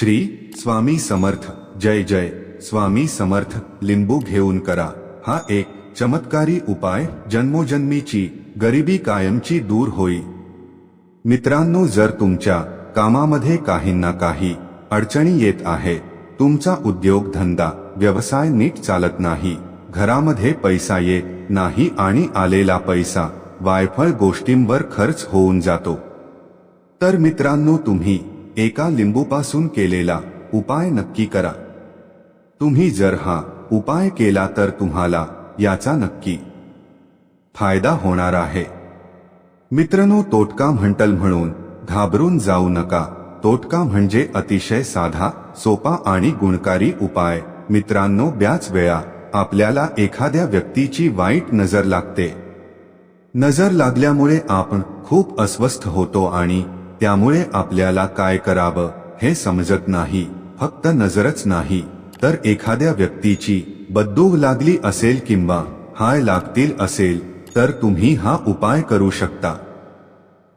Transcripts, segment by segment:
श्री स्वामी समर्थ. जय जय. स्वामी समर्थ. लिंबू घेऊन करा. हा एक चमत्कारी उपाय जन्मोजन्मीची गरिबी कायमची दूर होई. मित्रांनो जर तुमच्या कामामध्ये काही ना काही अडचणी येत आहे तुमचा उद्योग धंदा व्यवसाय नीट चालत नाही घरामध्ये पैसा येत नाही आणि आलेला पैसा वायफळ गोष्टींवर खर्च होऊन जातो. तर मित्रांनो तुम्ही एका लिंबूपासून केलेला उपाय नक्की करा. तुम्ही जर हा उपाय केला तर तुम्हाला याचा नक्की फायदा होणार आहे. मित्रांनो तोटका म्हणटल म्हणून घाबरून जाऊ नका. तोटका म्हणजे अतिशय साधा सोपा आणि गुणकारी उपाय. मित्रांनो ब्याच वेळा आपल्याला एखाद्या व्यक्तीची वाईट नजर लागते. नजर लागल्यामुळे आपण खूप अस्वस्थ होतो आणि त्यामुळे आपल्याला काय करावं हे समजत नाही फक्त नजरच नाही. तर एखाद्या व्यक्तीची बद्दूग लागली असेल किंवा हाय लागतील असेल तर तुम्ही हा उपाय करू शकता.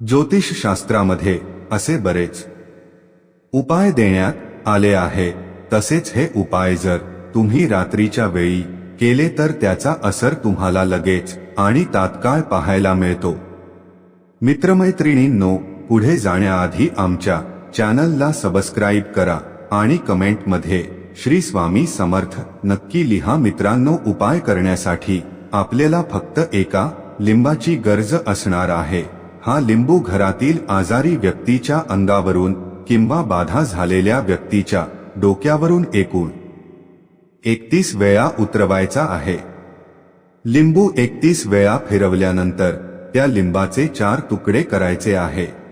ज्योतिषशास्त्रामध्ये असे बरेच उपाय देण्यात आले आहे. तसेच हे उपाय जर तुम्ही रात्रीच्या वेळी केले तर त्याचा असर तुम्हाला लगेच आणि तात्काळ पाहायला मिळतो. मित्रमैत्रिणींनो पुढे जाण्याआधी आमच्या चॅनलला सबस्क्राईब करा आणि कमेंटमध्ये श्री स्वामी समर्थ नक्की लिहा मित्रांनो उपाय करण्यासाठी. आपल्याला फक्त एका लिंबाची गरज असणार आहे. हा लिंबू घरातील आजारी व्यक्तीच्या अंगावरून किंवा बाधा झालेल्या व्यक्तीच्या डोक्यावरून एकूण एकतीस वेळा उतरवायचा आहे. लिंबू एकतीस वेळा फिरवल्यानंतर त्या लिंबाचे चार तुकडे करायचे आहे.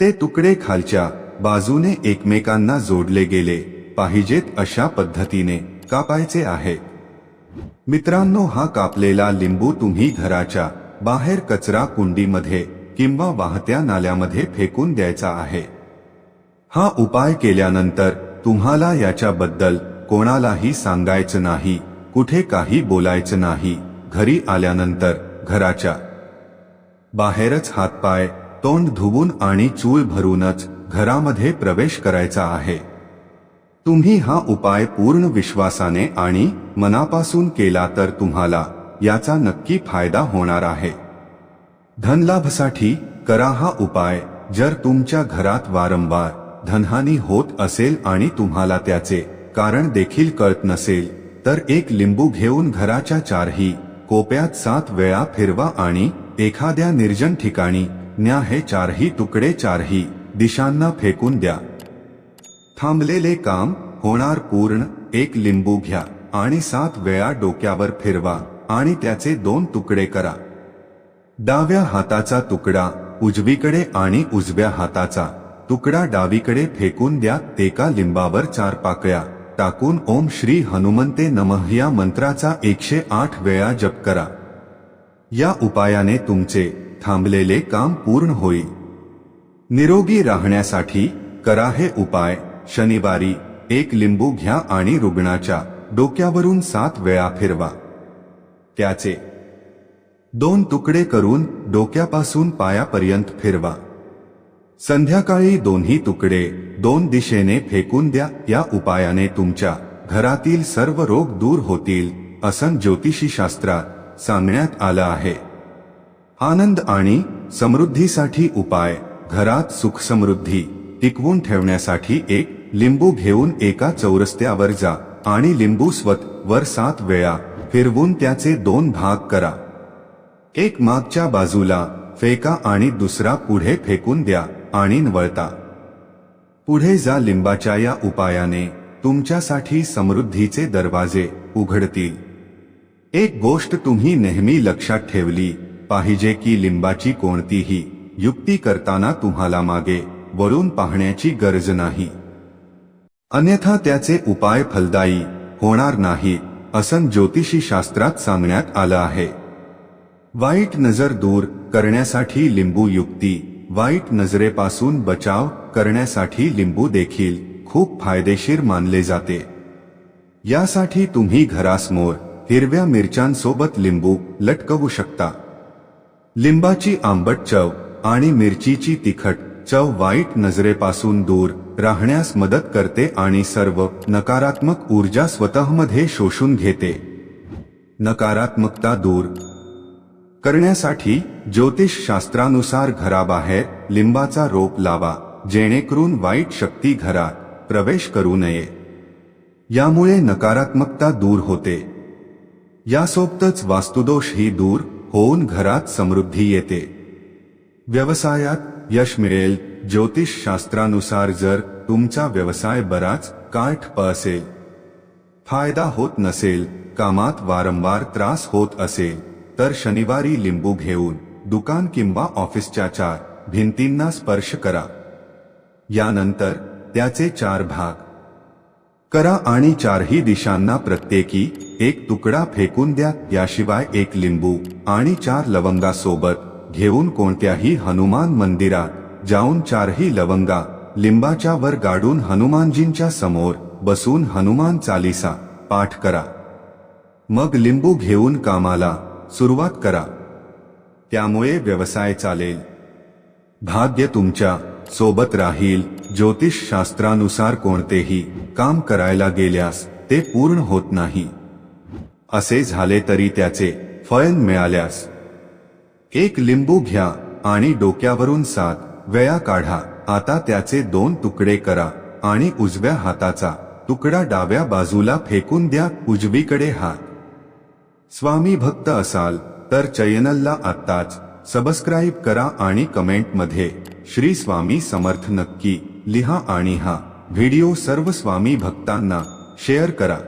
ते तुकडे खालच्या बाजूने एकमेकांना जोडले गेले. पाहिजेत अशा पद्धतीने कापायचे आहे. मित्रांनो हा कापलेला लिंबू तुम्ही घराच्या बाहेर कचरा कुंडीमध्ये किंवा वाहत्या नाल्यामध्ये फेकून द्यायचा आहे. हा उपाय केल्यानंतर तुम्हाला याच्याबद्दल कोणालाही सांगायचं नाही कुठे काही बोलायचं नाही. घरी आल्यानंतर घराच्या बाहेरच हातपाय तोंड धुवून आणि चूळ भरूनच घरामध्ये प्रवेश करायचा आहे. तुम्ही हा उपाय पूर्ण विश्वासाने आणि मनापासून केला तर तुम्हाला याचा नक्की फायदा होणार आहे. धनलाभसाठी करा हा उपाय जर तुमच्या घरात वारंवार धनहानी होत असेल आणि तुम्हाला त्याचे कारण देखील कळत नसेल तर एक लिंबू घेऊन घराच्या चारही कोप्यात सात वेळा फिरवा आणि एखाद्या निर्जन ठिकाणी न्या हे चारही तुकडे चारही. दिशांना फेकून द्या. थांबलेले काम होणार पूर्ण. एक लिंबू घ्या आणि सात वेळा डोक्यावर फिरवा आणि त्याचे दोन तुकडे करा. डाव्या हाताचा तुकडा उजवीकडे आणि उजव्या हाताचा. तुकडा डावीकडे फेकून द्या एका लिंबावर चार पाकळ्या. टाकून ओम श्री हनुमंते नमः या मंत्राचा एकशे आठ वेळा जप करा. या उपायाने तुमचे थांबलेले काम पूर्ण होईल निरोगी राहण्यासाठी करा हे उपाय. शनिवारी एक लिंबू घ्या आणि रुग्णाच्या डोक्यावरून सात वेळा फिरवा. त्याचे दोन तुकडे करून डोक्यापासून पायापर्यंत फिरवा. संध्याकाळी दोन्ही तुकडे दोन दिशेने फेकून द्या. या उपायाने तुमच्या घरातील सर्व रोग दूर होतील असं ज्योतिषी शास्त्रात सांगण्यात आलं आहे. आनंद आणि समृद्धीसाठी उपाय. घरात सुख समृद्धी. टिकवून ठेवण्यासाठी एक लिंबू घेऊन एका चौरस्त्यावर जा आणि लिंबू स्वत वर सात वेळा फिरवून त्याचे दोन भाग करा. एक मागच्या बाजूला फेका आणि दुसरा पुढे फेकून द्या आणि वळता पुढे जा लिंबाच्या या उपायाने. तुमच्यासाठी समृद्धीचे दरवाजे उघडतील. एक गोष्ट तुम्ही नेहमी लक्षात ठेवली पाहिजे की लिंबाची कोणतीही युक्ती करताना तुम्हाला मागे वरून पाहण्याची गरज नाही. अन्यथा त्याचे उपाय फलदायी होणार नाही असं ज्योतिषी शास्त्रात सांगण्यात आलं आहे. वाईट नजर दूर करण्यासाठी लिंबू युक्ती वाईट नजरेपासून बचाव करण्यासाठी लिंबू देखील खूप फायदेशीर मानले जाते. यासाठी तुम्ही घरासमोर हिरव्या मिरच्यांसोबत लिंबू लटकवू शकता. लिंबाची आंबट चव आणि मिरचीची तिखट चव वाईट नजरेपासून दूर राहण्यास मदत करते आणि सर्व नकारात्मक ऊर्जा स्वतःमध्ये शोषून घेते. नकारात्मकता दूर करण्यासाठी ज्योतिष शास्त्रानुसार घराबाहेर लिंबाचा रोप लावा जेणेकरून वाईट शक्ती घरात प्रवेश करू नये. यामुळे नकारात्मकता दूर होते. यासोबतच वास्तुदोषही दूर होऊन घरात समृद्धी येते. व्यवसायात यश मिळेल. ज्योतिष शास्त्रानुसार जर तुमचा व्यवसाय बराच काळ ठप्प असेल. फायदा होत नसेल. कामात वारंवार त्रास होत असेल. तर शनिवारी लिंबू घेऊन दुकान किंवा ऑफिसच्या चार भिंतींना स्पर्श करा. यानंतर त्याचे चार भाग करा आणि चारही दिशांना प्रत्येकी एक तुकडा फेकून द्या याशिवाय एक लिंबू आणि चार लवंगा सोबत घेऊन कोणत्याही हनुमान मंदिरात जाऊन चारही लवंगा लिंबाच्या वर गाडून हनुमानजींच्या समोर बसून हनुमान चालिसा पाठ करा. मग लिंबू घेऊन कामाला सुरुवात करा. त्यामुळे व्यवसाय चालेल. भाग्य तुमच्यासोबत राहील. ज्योतिष शास्त्रानुसार कोणतेही काम करायला गेल्यास ते पूर्ण होत नाही. असे झाले तरी त्याचे फयन मिळाल्यास. एक लिंबू घ्या आणि डोक्यावरून सात वेळा काढा. आता त्याचे दोन तुकडे करा आणि उजव्या हाताचा तुकडा डाव्या बाजूला फेकून द्या. उजवीकडे हात. स्वामी भक्त असाल तर चॅनलला आत्ताच सबस्क्राईब करा आणि कमेंटमध्ये श्री स्वामी समर्थ नक्की लिहा आणि हा. व्हिडिओ सर्व स्वामी भक्तांना शेअर करा.